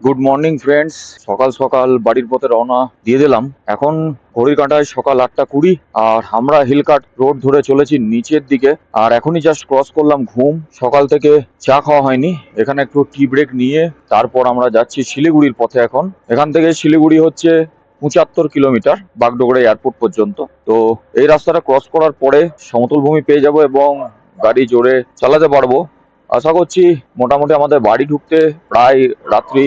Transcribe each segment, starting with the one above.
Good morning friends সকাল সকাল বাড়ির পথে রওনা দিয়ে দিলাম। এখন ঘড়ির কাঁটায় সকাল আটটা কুড়ি, আর আমরা হিলকাট রোড ধরে চলেছি নিচের দিকে। আর এখনই জাস্ট ক্রস করলাম ঘুম। সকাল থেকে চা খাওয়া হয়নি। এখানে একটু টি ব্রেক নিয়ে তারপর আমরা যাচ্ছি শিলিগুড়ির পথে এখন। এখান থেকে শিলিগুড়ি হচ্ছে পঁচাত্তর কিলোমিটার বাগডোগরা এয়ারপোর্ট পর্যন্ত। তো এই রাস্তাটা ক্রস করার পরে সমতল ভূমি পেয়ে যাব এবং গাড়ি জোরে চালাতে পারব। আশা করছি মোটামুটি আমাদের বাড়ি ঢুকতে প্রায় রাত্রি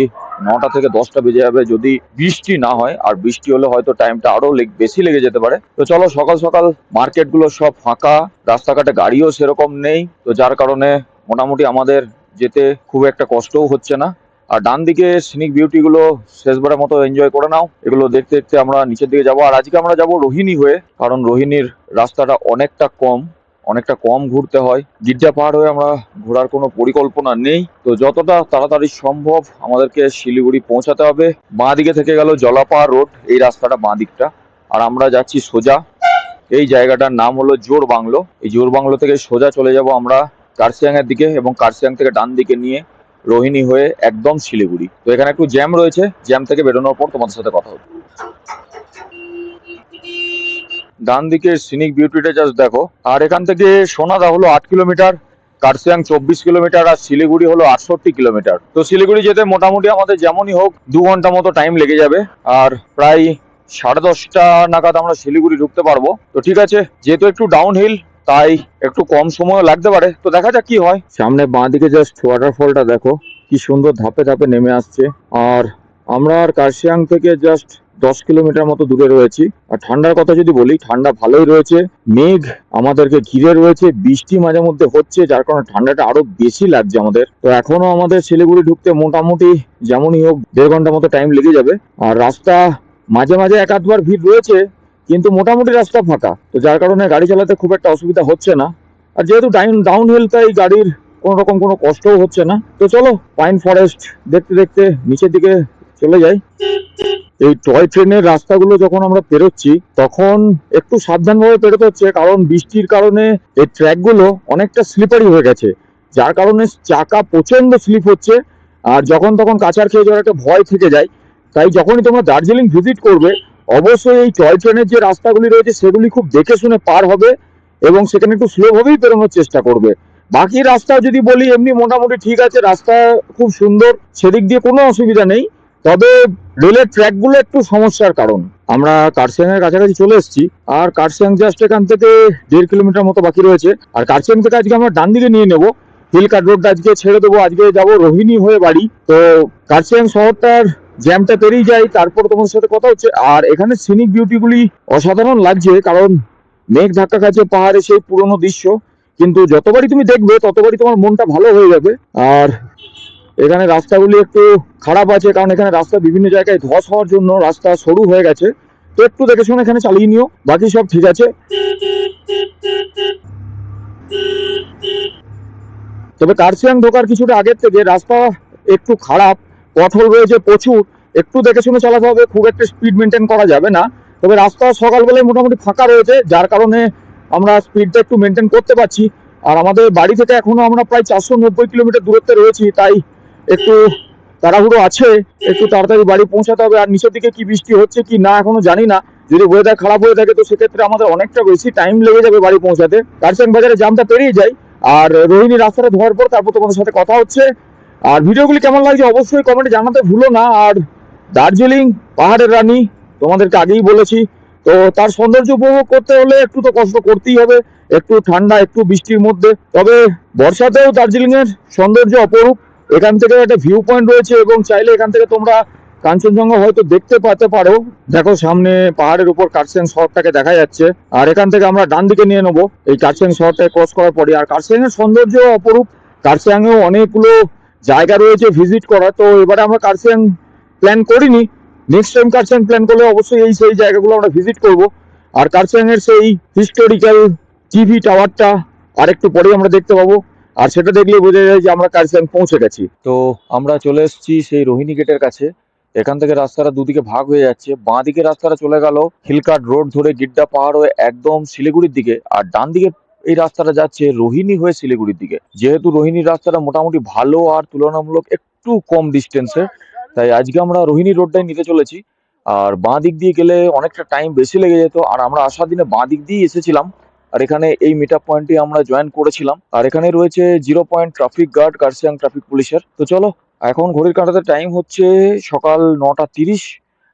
নটা থেকে দশটা বেজে যাবে। যদি বৃষ্টি না হয়, আর বৃষ্টি হলে হয়তো টাইমটা আরও বেশি লেগে যেতে পারে। তো চলো সকাল সকাল মার্কেটগুলো সব ফাঁকা, রাস্তাঘাটে গাড়িও সেরকম নেই। তো যার কারণে মোটামুটি আমাদের যেতে খুব একটা কষ্টও হচ্ছে না। আর ডান দিকে সিনিক বিউটি গুলো শেষবারের মতো এনজয় করে নাও। এগুলো দেখতে দেখতে আমরা নিচের দিকে যাব। আর আজকে আমরা যাব রোহিণী হয়ে, কারণ রোহিণীর রাস্তাটা অনেকটা কম। অনেকটা কম ঘুরতে হয়। গির্জা পাহাড় হয়ে আমরা ঘোরার কোনো পরিকল্পনা নেই। তো যতটা তাড়াতাড়ি সম্ভব আমাদেরকে শিলিগুড়ি পৌঁছাতে হবে। বাঁ দিকে থেকে গেল জলাপাহাড় রোড, এই রাস্তাটা বাঁ দিকটা। আর আমরা যাচ্ছি সোজা। এই জায়গাটার নাম হলো জোর বাংলো। এই জোর বাংলো থেকে সোজা চলে যাব আমরা কার্সিয়াং এর দিকে এবং কার্সিয়াং থেকে ডান দিকে নিয়ে রোহিণী হয়ে একদম শিলিগুড়ি। তো এখানে একটু জ্যাম রয়েছে। জ্যাম থেকে বেরোনোর পর তোমাদের সাথে কথা হবে। ডান দিকের সিনিক বিউটিটা জাস্ট দেখো। আর এখান থেকে সোনাদা হলো আট কিলোমিটার, কার্সিয়াং চব্বিশ কিলোমিটার, আর শিলিগুড়ি হলো আটষট্টি কিলোমিটার। তো শিলিগুড়ি যেতে মোটামুটি আমাদের যেমনই হোক দু ঘণ্টা মতো টাইম লেগে যাবে। আর প্রায় সাড়ে দশটা নাগাদ আমরা শিলিগুড়ি ঢুকতে পারব। তো ঠিক আছে, যেহেতু একটু ডাউন হিল তাই একটু কম সময় লাগতে পারে। তো দেখা যাক কি হয়। সামনে বাঁ দিকে জাস্ট ওয়াটারফলটা দেখো, কি সুন্দর ধাপে ধাপে নেমে আসছে। আর আমরা আর কার্শিয়াং থেকে জাস্ট দশ কিলোমিটার মতো দূরে রয়েছি। আর ঠান্ডার কথা যদি বলি, ঠান্ডা ভালোই রয়েছে। মেঘ আমাদেরকে ঘিরে রয়েছে, বৃষ্টি মাঝে মধ্যে হচ্ছে, যার কারণে ঠান্ডাটা আরও বেশি লাগছে আমাদের। তো এখনও আমাদের শিলিগুড়ি ঢুকতে মোটামুটি যেমনই হোক, দেড় ঘণ্টা মতো টাইম লেগে যাবে। আর রাস্তা মাঝে মাঝে এক আধবার ভিড় রয়েছে, কিন্তু মোটামুটি রাস্তা ফাঁকা। তো যার কারণে গাড়ি চালাতে খুব একটা অসুবিধা হচ্ছে না। আর যেহেতু ডাউন ডাউন হিল তাই গাড়ির কোনো রকম কোনো কষ্টও হচ্ছে না। তো চলো পাইন ফরেস্ট দেখতে দেখতে নিচের দিকে চলে যাই। এই টয় ট্রেনের রাস্তাগুলো যখন আমরা পেরোচ্ছি, তখন একটু সাবধানভাবে পেরোতে হচ্ছে, কারণ বৃষ্টির কারণে এই ট্র্যাকগুলো অনেকটা স্লিপারি হয়ে গেছে। যার কারণে চাকা প্রচণ্ড স্লিপ হচ্ছে, আর যখন তখন কাচার খেয়ে যাওয়ার একটা ভয় থেকে যায়। তাই যখনই তোমরা দার্জিলিং ভিজিট করবে, অবশ্যই এই টয় ট্রেনের যে রাস্তাগুলি রয়েছে, সেগুলি খুব দেখে শুনে পার হবে এবং সেখানে একটু স্লো ভাবেই পেরোনোর চেষ্টা করবে। বাকি রাস্তা যদি বলি, এমনি মোটামুটি ঠিক আছে, রাস্তা খুব সুন্দর, সেদিক দিয়ে কোনো অসুবিধা নেই। তবে রেলের ট্র্যাকগুলো একটু সমস্যার কারণ। আমরা কার্সিয়াং এর কাছাকাছি চলে এসেছি, আর কার্সিয়াং জাস্ট এখান থেকে দেড় কিলোমিটার মতো বাকি রয়েছে। আর কার্সিয়াং থেকে আজকে আমরা ডান দিকে নিয়ে নেব হিল কাট রোডটা আজকে ছেড়ে দেবো, আজকে যাব রোহিণী হয়ে বাড়ি। তো কার্সিয়াং শহরটার জ্যামটা পেরিয়ে যাই তারপর তোমার সাথে কথা হচ্ছে। আর এখানে সিনিক বিউটিগুলি অসাধারণ লাগছে, কারণ মেঘ ধাক্কা খাচ্ছে পাহাড়ে সেই পুরনো দৃশ্য। কিন্তু যতবারই তুমি দেখবে, ততবারই তোমার মনটা ভালো হয়ে যাবে। আর এখানে রাস্তাগুলি একটু খারাপ আছে, কারণ এখানে রাস্তা বিভিন্ন জায়গায় ধস হওয়ার জন্য রাস্তা সরু হয়ে গেছে। তো একটু দেখে শুনে এখানে চালিয়ে নিও, বাকি সব ঠিক আছে। তবে কার্সিয়াং ঢোকার কিছুটা আগের থেকে রাস্তা একটু খারাপ পথল রয়েছে প্রচুর। একটু দেখে শুনে চালাতে হবে, খুব একটা স্পিড মেনটেন করা যাবে না। তবে রাস্তা সকালবেলায় মোটামুটি ফাঁকা রয়েছে, যার কারণে আমরা স্পিডটা একটু মেনটেন করতে পারছি। আর আমাদের বাড়ি থেকে এখনও আমরা প্রায় চারশো নব্বই কিলোমিটার দূরত্বে রয়েছি, তাই একটু তাড়াহুড়ো আছে, একটু তাড়াতাড়ি বাড়ি পৌঁছাতে হবে। আর নিচের দিকে কি বৃষ্টি হচ্ছে কি না, এখনও জানি না। যদি ওয়েদার খারাপ হয়ে থাকে তো সেক্ষেত্রে আমাদের অনেকটা বেশি টাইম লেগে যাবে বাড়ি পৌঁছাতে। কারসেন বাজারে জামটা পেরিয়ে যাই আর রোহিণী রাস্তাটা ধোয়ার পর তারপর তোমাদের সাথে কথা হচ্ছে। আর ভিডিওগুলি কেমন লাগছে অবশ্যই কমেন্টে জানাতে ভুলো না। আর দার্জিলিং, পাহাড়ের রানী, তোমাদেরকে আগেই বলেছি। তো তার সৌন্দর্য উপভোগ করতে হলে একটু তো কষ্ট করতেই হবে। একটু ঠান্ডা, একটু বৃষ্টির মধ্যে। তবে বর্ষাতেও দার্জিলিং এর সৌন্দর্য অপরূপ। এখান থেকে একটা ভিউ পয়েন্ট রয়েছে এবং চাইলে এখান থেকে তোমরা কাঞ্চনজঙ্ঘা হয়তো দেখতে পেতে পারো। দেখো, সামনে পাহাড়ের উপর কার্সেন শহরটাকে দেখা যাচ্ছে। আর এখান থেকে আমরা ডান দিকে নিয়ে নেব। এই কার্সেন শহরটাকে ক্রস করার পরে আর কার্সেন এর সৌন্দর্য অপরূপ। কার্সিয়াং এও অনেকগুলো জায়গা রয়েছে ভিজিট করা তো এবারে আমরা কার্সিয়াং প্ল্যান করিনি। নেক্সট টাইম কার্সিয়াং প্ল্যান করলে অবশ্যই এই সেই জায়গাগুলো আমরা ভিজিট করব। আর কার্সিয়াং এর সেই হিস্টোরিক্যাল টিভি টাওয়ারটা আরেকটু পরেই আমরা দেখতে পাবো। আর সেটা দেখলে বোঝা যায় যে আমরা কার্সিয়াং পৌঁছে গেছি। তো আমরা চলে এসেছি সেই রোহিণী গেটের কাছে। এখান থেকে রাস্তাটা দুদিকে ভাগ হয়ে যাচ্ছে। বাঁ দিকে রাস্তাটা চলে গেল হিলকাট রোড ধরে গিড্ডা পাহাড় হয়ে একদম শিলিগুড়ির দিকে। আর ডান দিকে এই রাস্তাটা যাচ্ছে রোহিণী হয়ে শিলিগুড়ির দিকে। যেহেতু রোহিণীর রাস্তাটা মোটামুটি ভালো আর তুলনামূলক একটু কম ডিস্টেন্সে তাই আজকে আমরা রোহিণী রোডটাই নিতে চলেছি। আর বাঁ দিক দিয়ে গেলে অনেকটা টাইম বেশি লেগে যেত। আর আমরা আসার দিনে বাঁ দিক দিয়ে এসেছিলাম। আর এখানে এই মিট আপ পয়েন্টে আমরা জয়েন করেছিলাম। আর এখানে রয়েছে zero point traffic guard Kurseong traffic পুলিশের তো চলো, এখন ঘড়ির কাঁটাতে টাইম হচ্ছে সকাল নটা তিরিশ।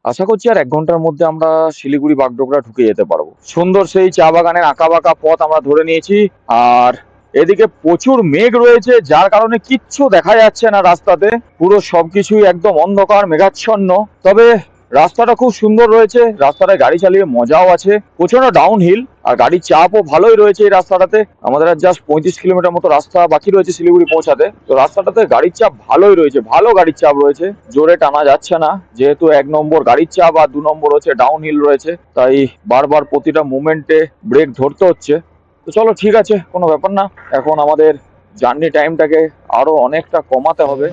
আশা করছি আর এক ঘণ্টার মধ্যে আমরা শিলিগুড়ি, বাগডোগরা ঢুকে যেতে পারব। সুন্দর সেই চা বাগানের আঁকা বাঁকা পথ আমরা ধরে নিয়েছি। আর এদিকে প্রচুর মেঘ রয়েছে, যার কারণে কিচ্ছু দেখা যাচ্ছে না রাস্তাতে। পুরো সবকিছুই একদম অন্ধকার, মেঘাচ্ছন্ন। তবে রাস্তাটা খুব সুন্দর রয়েছে, রাস্তাটায় গাড়ি চালিয়ে মজাও আছে। প্রচণ্ড ডাউন হিল আর গাড়ির চাপও ভালোই রয়েছে এই রাস্তাটাতে। আমাদের আর জাস্ট পঁয়ত্রিশ কিলোমিটার মতো রাস্তা বাকি রয়েছে শিলিগুড়ি পৌঁছাতে। তো রাস্তাটাতে গাড়ির চাপ ভালোই রয়েছে, ভালো গাড়ির চাপ রয়েছে। জোরে টানা যাচ্ছে না, যেহেতু এক নম্বর গাড়ির চাপ আর দু নম্বর হচ্ছে ডাউন হিল রয়েছে। তাই বারবার প্রতিটা মুভমেন্টে ব্রেক ধরতে হচ্ছে। তো চলো ঠিক আছে, কোনো ব্যাপার না। এখন আমাদের জার্নি টাইমটাকে আরও অনেকটা কমাতে হবে।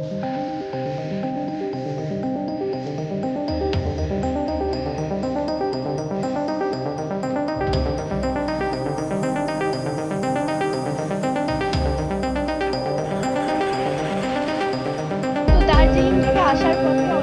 আসার পথে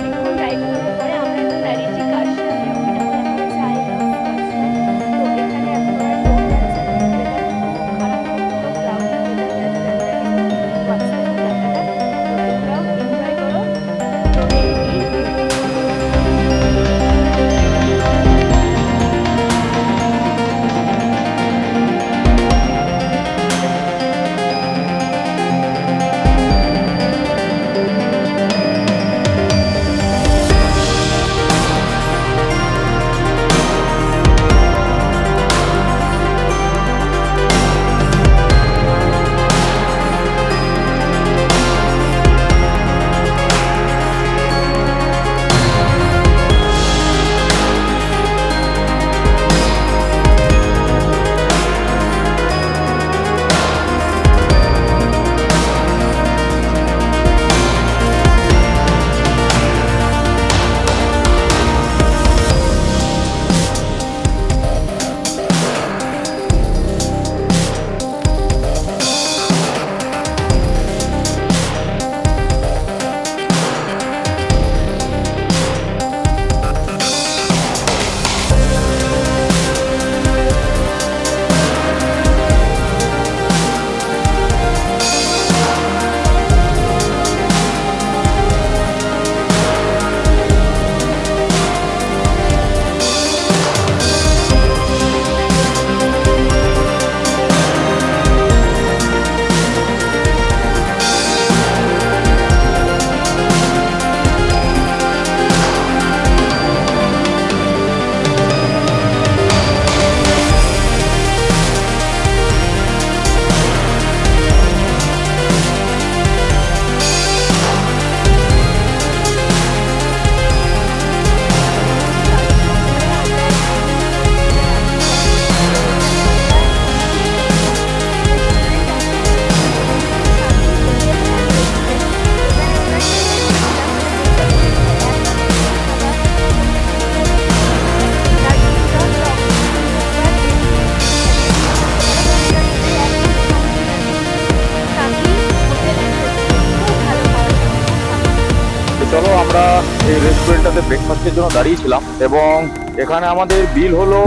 দাঁড়িয়েছিলাম এবং এখানে আমাদের বিল হলো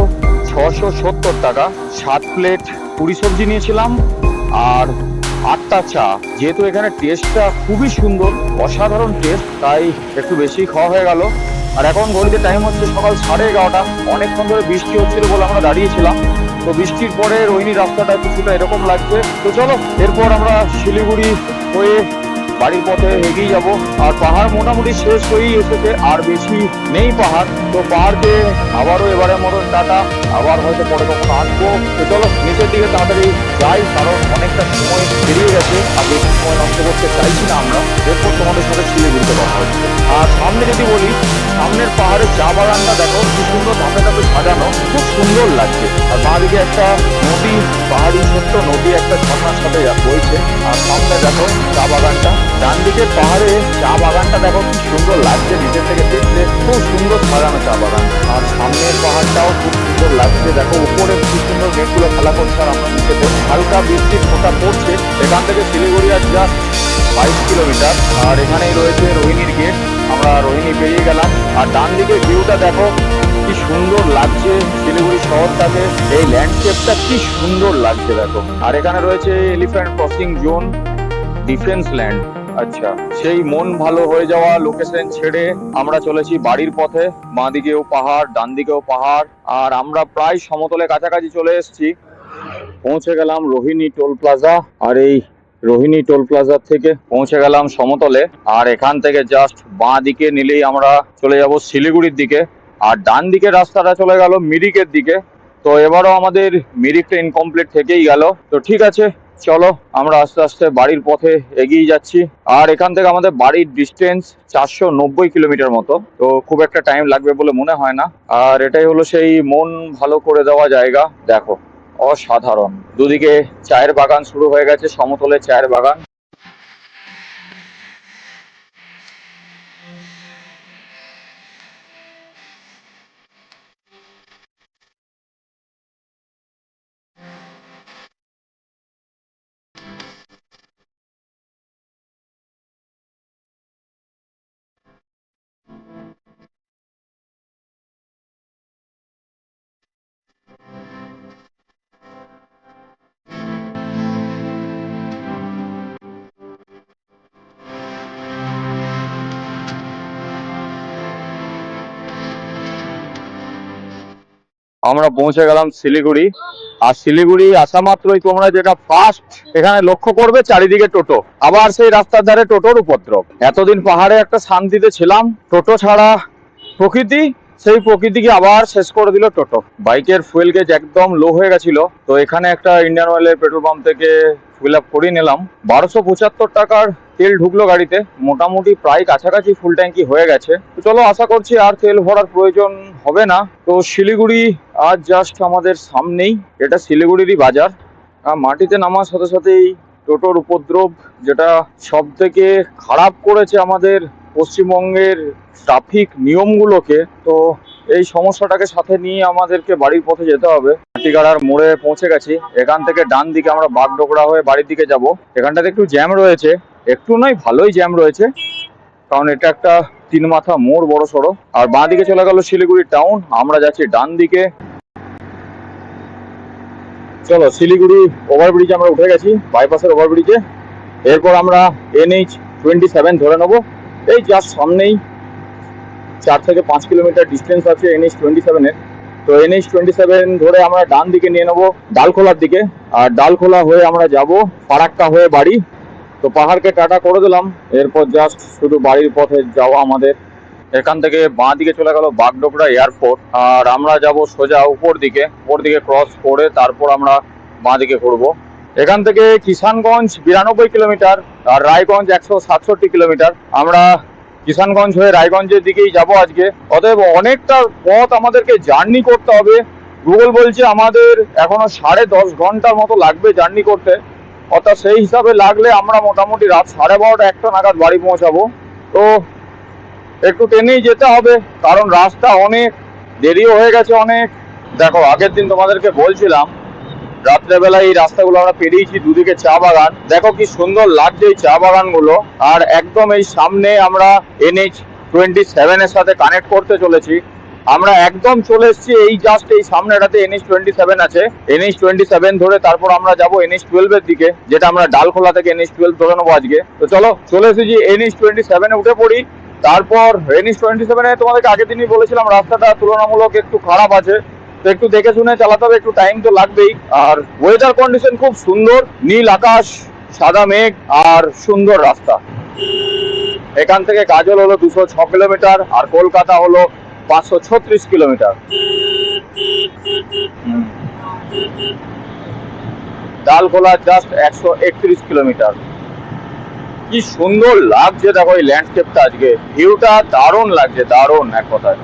ছশো সত্তর টাকা। সাত প্লেট পুরি সবজি নিয়েছিলাম আর আটটা চা। যেহেতু এখানে টেস্টটা খুবই সুন্দর, অসাধারণ টেস্ট তাই একটু বেশি খাওয়া হয়ে গেল। আর এখন ঘড়িতে টাইম হচ্ছে সকাল সাড়ে এগারোটা। অনেকক্ষণ ধরে বৃষ্টি হচ্ছিল বলে আমরা দাঁড়িয়েছিলাম। তো বৃষ্টির পরে রোহিণী রাস্তাটা কিছুটা এরকম লাগছে। তো চলো, এরপর আমরা শিলিগুড়ি হয়ে বাড়ির পথে এগিয়ে যাব। আর পাহাড় মোটামুটি শেষ হয়েই এসেছে, আর বেশি নেই পাহাড়। তো পাহাড়কে আবারও এবারে মতো টাটা। আবার হয়তো পরে কখনো আসব। তো চলো, নিচের দিকে তাড়াতাড়ি যাই, কারণ অনেকটা সময় বেরিয়ে গেছে। আর বেশি সময় নষ্ট করতে চাইছি না আমরা। এরপর তোমাদের বাগানটা দেখো, কি সুন্দর ধাপে ধাপে সাজানো, খুব সুন্দর লাগছে। আর বাঁদিকে একটা নদী, পাহাড়ি ছোট্ট নদী, একটা ঝর্ণার সাথে বইছে। আর সামনে দেখো, চা বাগানটা। ডান দিকের পাহাড়ে চা বাগানটা দেখো, কি সুন্দর লাগছে নিচের থেকে দেখতে। খুব সুন্দর সাজানো চা বাগান। আর সামনের পাহাড়টাও খুব সুন্দর লাগছে। দেখো উপরে কি সুন্দর মেঘগুলো খেলা করছে আর আমরা নিচেতে হালকা বৃষ্টির ফোটা পড়ছে। এখান থেকে শিলিগুড়ি আর জাস্ট বাইশ কিলোমিটার। আর এখানেই রয়েছে রোহিণীর গেট। আমরা রোহিণী পেরিয়ে গেলাম। আর ডান দিকে ভিউটা দেখো, কি সুন্দর লাগছে শিলিগুড়ি শহরটাকে। এই ল্যান্ডস্কেপটা কি সুন্দর লাগছে দেখো। আর এখানে রয়েছে elephant crossing zone defence land আচ্ছা সেই মন ভালো হয়ে যাওয়া লোকেশন ছেড়ে আমরা চলেছি বাড়ির পথে। বাঁ দিকেও পাহাড় ডান দিকেও পাহাড়। আর আমরা প্রায় সমতলে কাছাকাছি চলে এসেছি। পৌঁছে গেলাম রোহিণী টোল প্লাজা। আর এই রোহিণী টোল প্লাজা থেকে পৌঁছে গেলাম সমতলে। আর এখান থেকে জাস্ট বাঁ দিকে নিলেই আমরা চলে যাব শিলিগুড়ির দিকে। আর ডান দিকে রাস্তাটা চলে গেল মিরিকের দিকে। তো এবারও আমাদের মিরিকটা ইনকমপ্লিট থেকেই গেল। তো ঠিক আছে, চলো আমরা আস্তে আস্তে বাড়ির পথে এগিয়ে যাচ্ছি। আর এখান থেকে আমাদের বাড়ির ডিস্টেন্স চারশো নব্বই কিলোমিটার মতো। তো খুব একটা টাইম লাগবে বলে মনে হয় না। আর এটাই হলো সেই মন ভালো করে দেওয়া জায়গা। দেখো। অসাধারণ। দুদিকে চায়ের বাগান শুরু হয়ে গেছে সমতলে চায়ের বাগান। আমরা পৌঁছে গেলাম শিলিগুড়ি। আর শিলিগুড়ি আসা মাত্রই তোমরা যেটা ফার্স্ট এখানে লক্ষ্য করবে চারিদিকে টোটো। আবার সেই রাস্তার ধারে টোটোর উপদ্রব। এতদিন পাহাড়ে একটা শান্তিতে ছিলাম। টোটো ছাড়া প্রকৃতি সেই প্রকৃতিকে আবার শেষ করে দিল টোটো। বাইকের ফুয়েল গেজ একদম লো হয়ে গেছিল। তো এখানে একটা ইন্ডিয়ান অয়েলের পেট্রোল পাম্প থেকে ফিল আপ করিয়ে নিলাম। বারোশো পঁচাত্তর টাকার তেল ঢুকলো গাড়িতে। মোটামুটি প্রায় কাছাকাছি ফুল ট্যাঙ্কি হয়ে গেছে। তো চলো, আশা করছি আর তেল ভরার প্রয়োজন হবে না। তো শিলিগুড়ি আজ জাস্ট আমাদের সামনেই। এটা শিলিগুড়িরই বাজার। মাটিতে নামার সাথে সাথেই টোটোর উপদ্রব যেটা সব থেকে খারাপ করেছে আমাদের পশ্চিমবঙ্গের ট্রাফিক নিয়মগুলোকে, তো এই সমস্যাটাকে সাথে নিয়ে আমাদেরকে বাড়ির পথে যেতে হবে। হাতিগাড়ার মোড়ে পৌঁছে গেছি, এখান থেকে ডান দিকে আমরা বাগডোগরা হয়ে বাড়ির দিকে যাব। এখানটাতে একটু জ্যাম রয়েছে, একটু নয়, ভালোই জ্যাম রয়েছে, কারণ এটা একটা তিন মাথা মোড় বড় সড়ো আর বাঁ দিকে চলে গেল শিলিগুড়ি টাউন, আমরা যাচ্ছি ডান দিকে। চলো, শিলিগুড়ি ওভারব্রিজ আমরা উঠে গেছি বাইপাসের ওভারব্রিজে এরপর আমরা এনএইচ টোয়েন্টি সেভেন ধরে নেব। এই জাস্ট সামনেই চার থেকে পাঁচ কিলোমিটার ডিস্টেন্স আছে এনএইচ টোয়েন্টি সেভেনের তো এনএইচ টোয়েন্টি সেভেন ধরে আমরা ডান দিকে নিয়ে নেব, ডালখোলার দিকে। আর ডালখোলা হয়ে আমরা যাব ফারাক্কা হয়ে বাড়ি। তো পাহাড়কে টাটা করে দিলাম। এরপর জাস্ট শুধু বাড়ির পথে যাওয়া আমাদের। এখান থেকে বাঁ দিকে চলে গেল বাগডোগরা এয়ারপোর্ট। আর আমরা যাব সোজা উপর দিকে উপর দিকে ক্রস করে তারপর আমরা বাঁ দিকে ঘুরবো। এখান থেকে কিষানগঞ্জ বিরানব্বই কিলোমিটার আর রায়গঞ্জ একশো সাতষট্টি কিলোমিটার। আমরা কিষানগঞ্জ হয়ে রায়গঞ্জের দিকেই যাব আজকে। অতএব অনেকটা পথ আমাদেরকে জার্নি করতে হবে। গুগল বলছে আমাদের এখনও সাড়ে দশ ঘণ্টার মতো লাগবে জার্নি করতে। অর্থাৎ সেই হিসাবে লাগলে আমরা মোটামুটি রাত সাড়ে বারোটা একটা নাগাদ বাড়ি পৌঁছাবো। তো একটু টেনেই যেতে হবে, কারণ রাস্তা অনেক, দেরিও হয়ে গেছে অনেক। দেখো, আগের দিন তোমাদেরকে বলছিলাম, রাত্রেবেলা এই রাস্তাগুলো আমরা পেরিয়েছি দুদিকে চা বাগান। দেখো কি সুন্দর লাগছে এই চা বাগানগুলো। আর একদম এই সামনে আমরা এনএইচ টোয়েন্টি সেভেনের সাথে কানেক্ট করতে চলেছি। আমরা একদম চলে এসেছি এই জাস্ট এই সামনেটাতে এনএইচ টোয়েন্টি সেভেন আছে। এনএইচ টোয়েন্টি সেভেন ধরে তারপর আমরা যাব এনএইচ টুয়েলভের দিকে, যেটা আমরা ডালখোলা থেকে এনএইচ টুয়েলভ ধরে নেব আজকে। তো চলো, চলে এসেছি এনএইচ টোয়েন্টি সেভেনে উঠে পড়ি। তারপর এনএইচ টোয়েন্টি সেভেনে তোমাদেরকে আগের দিনই বলেছিলাম, রাস্তাটা তুলনামূলক একটু খারাপ আছে। তো একটু দেখে শুনে চালাতে হবে, একটু টাইম তো লাগবেই। আর ওয়েদার কন্ডিশন খুব সুন্দর, নীল আকাশ, সাদা মেঘ আর সুন্দর রাস্তা। এখান থেকে গাজল হলো দুশো ছ কিলোমিটার, আর কলকাতা হলো পাঁচশো ছত্রিশ কিলোমিটার। ডালখোলা জাস্ট একশো একত্রিশ কিলোমিটার। কি সুন্দর লাগছে দেখো এই ল্যান্ডস্কেপটা আজকে। ভিউটা দারুণ লাগছে, দারুণ এক কথায়।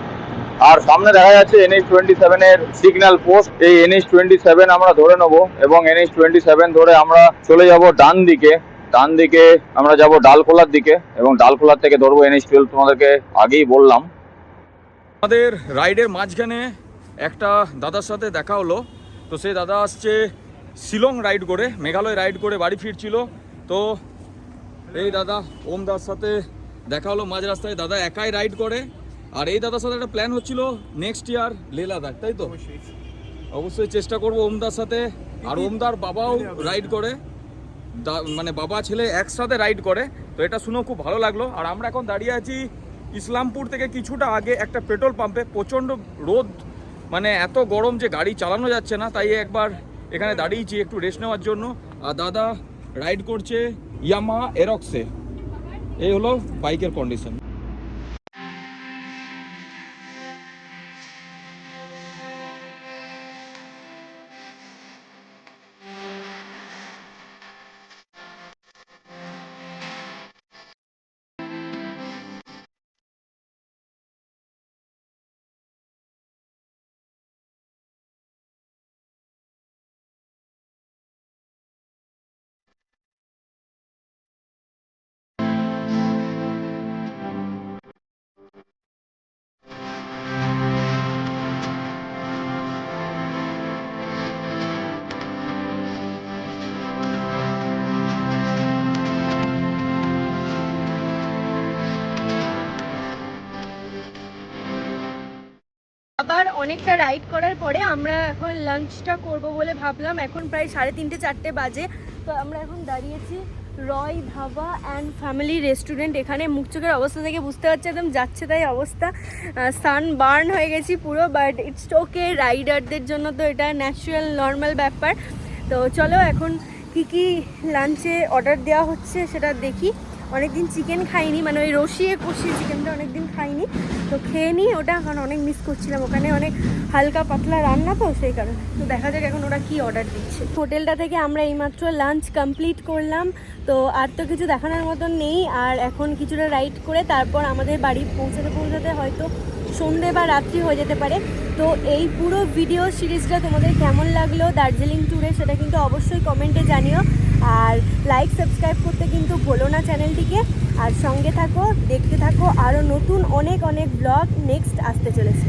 আর সামনে দেখা যাচ্ছে এনএইচ টোয়েন্টি সেভেনের সিগন্যাল পোস্ট এই এনএইচ টোয়েন্টি সেভেন আমরা ধরে নেব এবং এনএইচ টোয়েন্টি সেভেন ধরে আমরা চলে যাব ডান দিকে। ডান দিকে আমরা যাব ডালখোলার দিকে এবং ডালখোলার থেকে ধরবো এনএইচ টুয়েলভ তোমাদেরকে আগেই বললাম। আমাদের রাইডের মাঝখানে একটা দাদার সাথে দেখা হলো। তো সেই দাদা আসছে শিলং রাইড করে, মেঘালয় রাইড করে বাড়ি ফিরছিল। তো এই দাদা ওম দার সাথে দেখা হলো মাঝ রাস্তায়। দাদা একাই রাইড করে। আর এই দাদার সাথে একটা প্ল্যান হচ্ছিল নেক্সট ইয়ার লে লাদাখ তাই তো? অবশ্যই চেষ্টা করব ওমদার সাথে। আর ওমদার বাবাও রাইড করে। মানে বাবা ছেলে একসাথে রাইড করে। তো এটা শুনেও খুব ভালো লাগল। আর আমরা এখন দাঁড়িয়ে আছি ইসলামপুর থেকে কিছুটা আগে একটা পেট্রোল পাম্পে। প্রচণ্ড রোদ মানে এত গরম যে গাড়ি চালানো যাচ্ছে না তাই একবার এখানে দাঁড়িয়েছি একটু রেস্ট নেওয়ার জন্য। আর দাদা রাইড করছে ইয়ামা এরক্সে এই হলো বাইকের কন্ডিশন আবার অনেকটা রাইড করার পরে আমরা এখন লাঞ্চটা করব বলে ভাবলাম। এখন প্রায় সাড়ে তিনটে, চারটে বাজে। তো আমরা এখন দাঁড়িয়েছি Roy dhaba and family restaurant এখানে মুখ চোখের অবস্থা থেকে বুঝতে পারছি, একদম যাচ্ছে তাই অবস্থা। সান বার্ন হয়ে গেছি পুরো বাট ইটস ওকে রাইডারদের জন্য তো এটা ন্যাচুরাল নর্মাল ব্যাপার। তো চলো এখন কি কি লাঞ্চে অর্ডার দেওয়া হচ্ছে সেটা দেখি। অনেকদিন চিকেন খাইনি মানে ওই রসিয়ে কষিয়ে চিকেনটা অনেকদিন খাইনি। তো খেয়ে নিই ওটা কারণ অনেক মিস করছিলাম। ওখানে অনেক হালকা পাতলা রান্না তো, সেই কারণে। তো দেখা যাক এখন ওরা কি অর্ডার দিচ্ছে। হোটেলটা থেকে আমরা এইমাত্র লাঞ্চ কমপ্লিট করলাম। তো আর তো কিছু দেখানোর মতন নেই। আর এখন কিছুটা রাইড করে তারপর আমাদের বাড়ি পৌঁছাতে পৌঁছাতে হয়তো সন্ধে বা রাত্রি হয়ে যেতে পারে। তো এই পুরো ভিডিও সিরিজটা তোমাদের কেমন লাগল দার্জিলিং ট্যুরে সেটা কিন্তু অবশ্যই কমেন্টে জানিও। আর লাইক সাবস্ক্রাইব করতে কিন্তু ভুলো না চ্যানেলটিকে আর সঙ্গে থাকো, দেখতে থাকো আরও নতুন অনেক অনেক ব্লগ নেক্সট আসতে চলেছে।